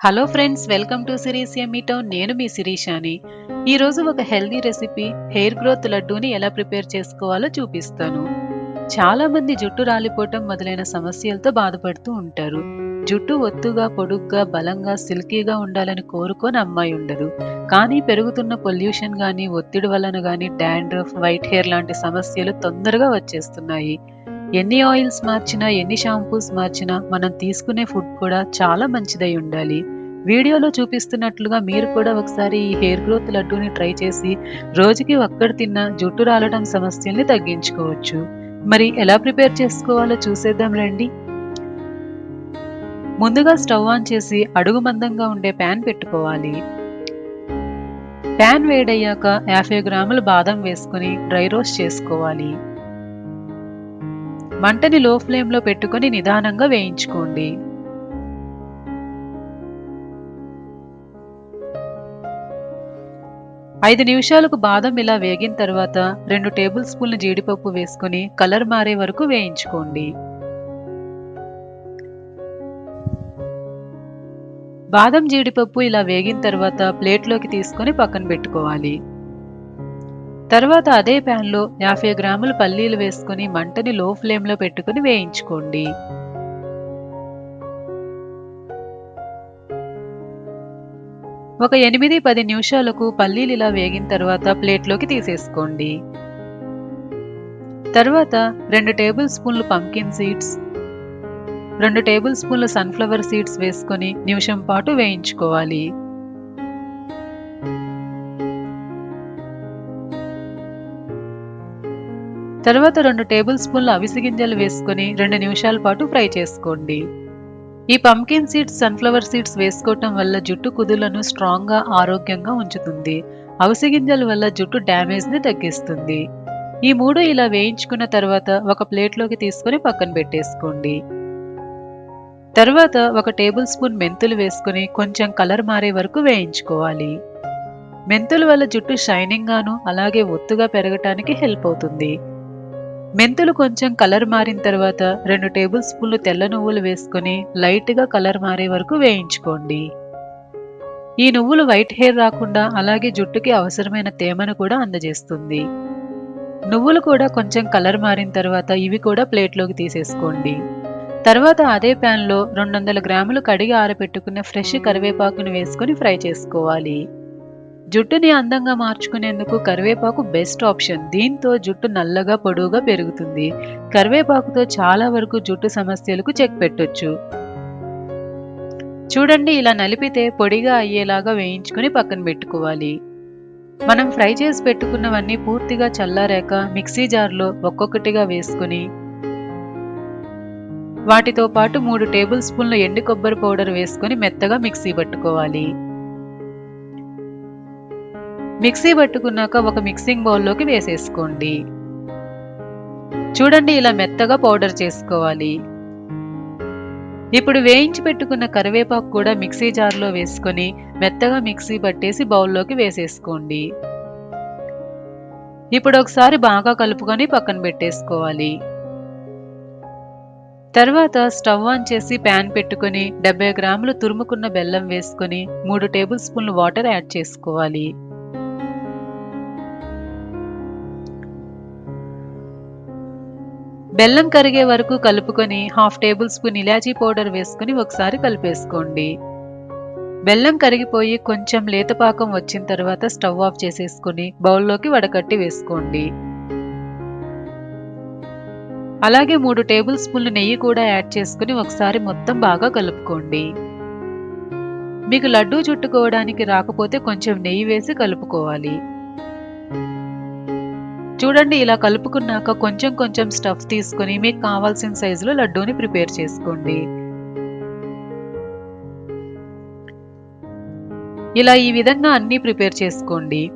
Hello friends welcome to సిరీస్ ఎమ్మీ నేను మీ శిరీషాని. ఈరోజు ఒక హెల్దీ రెసిపీ హెయిర్ గ్రోత్ లడ్డూని ఎలా ప్రిపేర్ చేసుకోవాలో చూపిస్తాను. చాలా మంది జుట్టు రాలిపోవటం మొదలైన సమస్యలతో బాధపడుతూ ఉంటారు. జుట్టు ఒత్తుగా పొడుగ్గా బలంగా సిల్కీగా ఉండాలని కోరుకొని అమ్మాయి ఉండదు. కానీ పెరుగుతున్న పొల్యూషన్ కానీ ఒత్తిడి వలన కానీ డాండ్రఫ్ వైట్ హెయిర్ లాంటి సమస్యలు తొందరగా వచ్చేస్తున్నాయి. ఎన్ని ఆయిల్స్ మార్చినా ఎన్ని షాంపూస్ మార్చినా మనం తీసుకునే ఫుడ్ కూడా చాలా మంచిదై ఉండాలి. వీడియోలో చూపిస్తున్నట్లుగా మీరు కూడా ఒకసారి ఈ హెయిర్ గ్రోత్ లడ్డూని ట్రై చేసి రోజుకి ఒక్కడు తిన్న జుట్టు రాలడం సమస్యల్ని తగ్గించుకోవచ్చు. మరి ఎలా ప్రిపేర్ చేసుకోవాలో చూసేద్దాం రండి. ముందుగా స్టవ్ ఆన్ చేసి అడుగు మందంగా ఉండే ప్యాన్ పెట్టుకోవాలి. ప్యాన్ వేడయ్యాక యాభై గ్రాములు బాదం వేసుకుని డ్రై రోస్ట్ చేసుకోవాలి. మంటని లో ఫ్లేమ్లో పెట్టుకొని నిదానంగా వేయించుకోండి. ఐదు నిమిషాలకు బాదం ఇలా వేగిన తర్వాత రెండు టేబుల్ స్పూన్ల జీడిపప్పు వేసుకుని కలర్ మారే వరకు వేయించుకోండి. బాదం జీడిపప్పు ఇలా వేగిన తర్వాత ప్లేట్లోకి తీసుకొని పక్కన పెట్టుకోవాలి. తర్వాత అదే ప్యాన్లో యాభై గ్రాముల పల్లీలు వేసుకుని మంటని లో ఫ్లేమ్లో పెట్టుకుని వేయించుకోండి. ఒక ఎనిమిది పది నిమిషాలకు పల్లీలు ఇలా వేగిన తర్వాత ప్లేట్లోకి తీసేసుకోండి. తర్వాత రెండు టేబుల్ స్పూన్లు పంకిన్ సీడ్స్ రెండు టేబుల్ స్పూన్లు సన్ఫ్లవర్ సీడ్స్ వేసుకొని నిమిషం పాటు వేయించుకోవాలి. తర్వాత రెండు టేబుల్ స్పూన్ల అవిసి గింజలు వేసుకొని రెండు నిమిషాల పాటు ఫ్రై చేసుకోండి. ఈ పంకిన్ సీడ్స్ సన్ఫ్లవర్ సీడ్స్ వేసుకోవటం వల్ల జుట్టు కుదులను స్ట్రాంగ్గా ఆరోగ్యంగా ఉంచుతుంది. అవిసి గింజల వల్ల జుట్టు డ్యామేజ్ని తగ్గిస్తుంది. ఈ మూడు ఇలా వేయించుకున్న తర్వాత ఒక ప్లేట్లోకి తీసుకొని పక్కన పెట్టేసుకోండి. తర్వాత ఒక టేబుల్ స్పూన్ మెంతులు వేసుకుని కొంచెం కలర్ మారే వరకు వేయించుకోవాలి. మెంతుల వల్ల జుట్టు షైనింగ్గాను అలాగే ఒత్తుగా పెరగటానికి హెల్ప్ అవుతుంది. మెంతులు కొంచెం కలర్ మారిన తర్వాత రెండు టేబుల్ స్పూన్లు తెల్ల నువ్వులు వేసుకొని లైట్గా కలర్ మారే వరకు వేయించుకోండి. ఈ నువ్వులు వైట్ హెయిర్ రాకుండా అలాగే జుట్టుకి అవసరమైన తేమను కూడా అందజేస్తుంది. నువ్వులు కూడా కొంచెం కలర్ మారిన తర్వాత ఇవి కూడా ప్లేట్లోకి తీసేసుకోండి. తర్వాత అదే ప్యాన్లో రెండు వందల గ్రాములు కడిగి ఆరబెట్టుకున్న ఫ్రెష్ కరివేపాకును వేసుకొని ఫ్రై చేసుకోవాలి. జుట్టుని అందంగా మార్చుకునేందుకు కరివేపాకు బెస్ట్ ఆప్షన్ దీంతో జుట్టు నల్లగా పొడవుగా పెరుగుతుంది. కరివేపాకుతో చాలా వరకు జుట్టు సమస్యలకు చెక్ పెట్టొచ్చు. చూడండి ఇలా నలిపితే పొడిగా అయ్యేలాగా వేయించుకుని పక్కన పెట్టుకోవాలి. మనం ఫ్రై చేసి పెట్టుకున్నవన్నీ పూర్తిగా చల్లారాక మిక్సీ జార్లో ఒక్కొక్కటిగా వేసుకుని వాటితో పాటు మూడు టేబుల్ స్పూన్ల ఎండు కొబ్బరి పౌడర్ వేసుకొని మెత్తగా మిక్సీ పట్టుకోవాలి. మిక్సీ పట్టుకున్నాక ఒక మిక్సింగ్ బౌల్లోకి వేసేసుకోండి. చూడండి ఇలా మెత్తగా పౌడర్ చేసుకోవాలి. ఇప్పుడు వేయించి పెట్టుకున్న కరివేపాకు కూడా మిక్సీ జార్లో వేసుకొని మెత్తగా మిక్సీ పట్టేసి బౌల్లోకి వేసేసుకోండి. ఇప్పుడు ఒకసారి బాగా కలుపుకొని పక్కన పెట్టేసుకోవాలి. తర్వాత స్టవ్ ఆన్ చేసి ప్యాన్ పెట్టుకొని డెబ్బై గ్రాములు తురుముకున్న బెల్లం వేసుకొని మూడు టేబుల్ స్పూన్లు వాటర్ యాడ్ చేసుకోవాలి. బెల్లం కరిగే వరకు కలుపుకొని హాఫ్ టేబుల్ స్పూన్ ఇలాచీ పౌడర్ వేసుకుని ఒకసారి కలిపేసుకోండి. బెల్లం కరిగిపోయి కొంచెం లేతపాకం వచ్చిన తర్వాత స్టవ్ ఆఫ్ చేసేసుకుని బౌల్లోకి వడకట్టి వేసుకోండి. అలాగే మూడు టేబుల్ స్పూన్లు నెయ్యి కూడా యాడ్ చేసుకుని ఒకసారి మొత్తం బాగా కలుపుకోండి. మీకు లడ్డూ చుట్టుకోవడానికి రాకపోతే కొంచెం నెయ్యి వేసి కలుపుకోవాలి. చూడండి ఇలా కలుపుకున్నాక కొంచెం కొంచెం స్టఫ్ తీసుకొని మీకు కావాల్సిన సైజులో లడ్డూని ప్రిపేర్ చేసుకోండి. ఇలా ఈ విధంగా అన్నీ ప్రిపేర్ చేసుకోండి.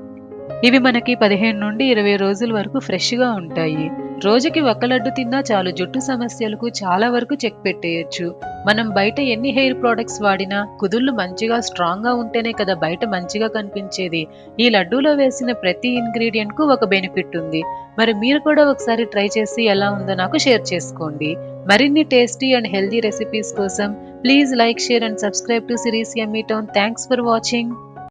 ఇవి మనకి పదిహేను నుండి ఇరవై రోజుల వరకు ఫ్రెష్గా ఉంటాయి. రోజుకి ఒక్క లడ్డు తిన్నా చాలు. జుట్టు సమస్యలకు చాలా వరకు చెక్ పెట్టేయచ్చు. మనం బయట ఎన్ని హెయిర్ ప్రోడక్ట్స్ వాడినా కుదుళ్ళు మంచిగా స్ట్రాంగ్గా ఉంటేనే కదా బయట మంచిగా కనిపించేది. ఈ లడ్డూలో వేసిన ప్రతి ఇంగ్రీడియంట్కు ఒక బెనిఫిట్ ఉంది. మరి మీరు కూడా ఒకసారి ట్రై చేసి ఎలా ఉందో నాకు షేర్ చేసుకోండి. మరిన్ని టేస్టీ అండ్ హెల్దీ రెసిపీస్ కోసం please like share and subscribe to series ఎమ్మీటోన్ థ్యాంక్స్ ఫర్ వాచింగ్.